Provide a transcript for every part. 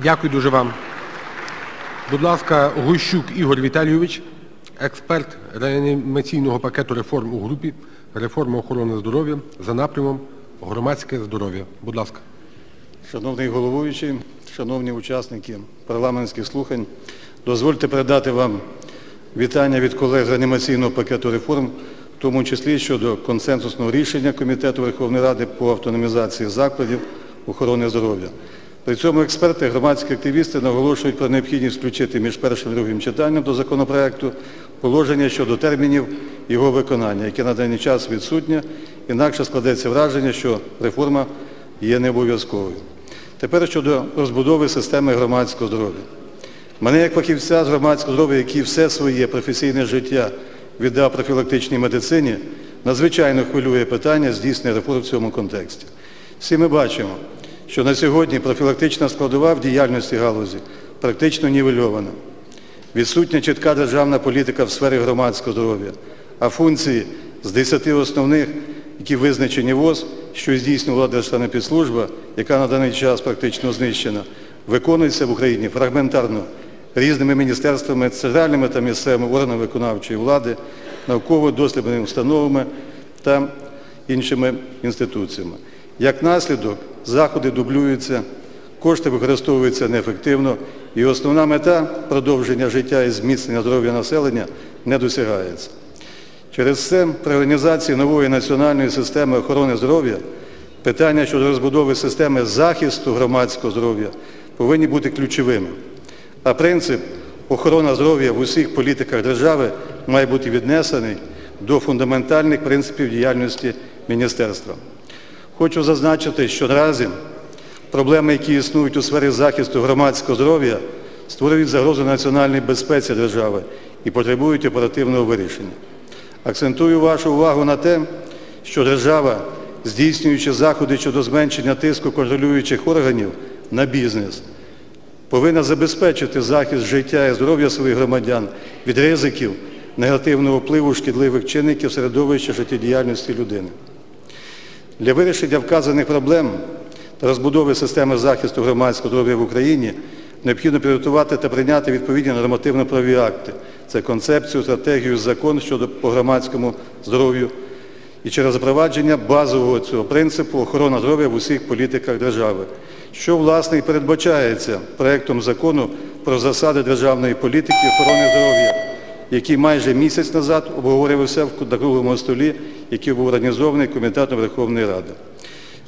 Дякую дуже вам. Будь ласка, Гущук Ігор Віталійович, експерт реанімаційного пакету реформ у групі реформи охорони здоров'я за напрямом громадське здоров'я. Будь ласка. Шановний головуючий, шановні учасники парламентських слухань, дозвольте передати вам вітання від колег з реанімаційного пакету реформ, в тому числі щодо консенсусного рішення Комітету Верховної Ради по автономізації закладів охорони здоров'я. При цьому експерти, громадські активісти наголошують про необхідність включити між першим і другим читанням до законопроекту положення щодо термінів його виконання, яке на даний час відсутнє, інакше складеться враження, що реформа є необов'язковою. Тепер щодо розбудови системи громадського здоров'я. Мене як фахівця з громадського здоров'я, який все своє професійне життя віддав профілактичній медицині, надзвичайно хвилює питання здійснення реформ в цьому контексті. Всі ми бачимо, що на сьогодні профілактична складова в діяльності галузі практично нівельована. Відсутня чітка державна політика в сфері громадського здоров'я, а функції з 10 основних, які визначені ВОЗ, що здійснювала Держсанепідслужба, яка на даний час практично знищена, виконується в Україні фрагментарно різними міністерствами, центральними та місцевими органами виконавчої влади, науково-дослідними установами та іншими інституціями. Як наслідок, заходи дублюються, кошти використовуються неефективно, і основна мета продовження життя і зміцнення здоров'я населення не досягається. Через це при організації нової національної системи охорони здоров'я питання щодо розбудови системи захисту громадського здоров'я повинні бути ключовими. А принцип охорона здоров'я в усіх політиках держави має бути віднесений до фундаментальних принципів діяльності міністерства. Хочу зазначити, що наразі проблеми, які існують у сфері захисту громадського здоров'я, створюють загрозу національній безпеці держави і потребують оперативного вирішення. Акцентую вашу увагу на те, що держава, здійснюючи заходи щодо зменшення тиску контролюючих органів на бізнес, повинна забезпечити захист життя і здоров'я своїх громадян від ризиків негативного впливу шкідливих чинників середовища життєдіяльності людини. Для вирішення вказаних проблем та розбудови системи захисту громадського здоров'я в Україні необхідно підготувати та прийняти відповідні нормативно-правові акти. Це концепцію, стратегію, закон щодо по громадському здоров'ю і через запровадження базового цього принципу охорона здоров'я в усіх політиках держави, що, власне, і передбачається проєктом закону про засади державної політики охорони здоров'я, який майже місяць назад обговорювався на круглому столі, який був організований Комітетом Верховної Ради.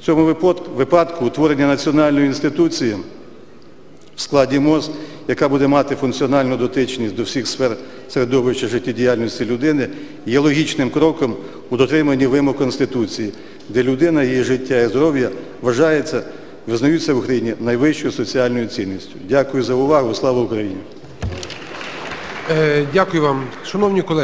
В цьому випадку утворення національної інституції в складі МОЗ, яка буде мати функціональну дотичність до всіх сфер середовища життєдіяльності людини, є логічним кроком у дотриманні вимог Конституції, де людина, її життя і здоров'я вважається, визнаються в Україні найвищою соціальною цінністю. Дякую за увагу. Слава Україні! Е, Дякую вам. Шановні колеги.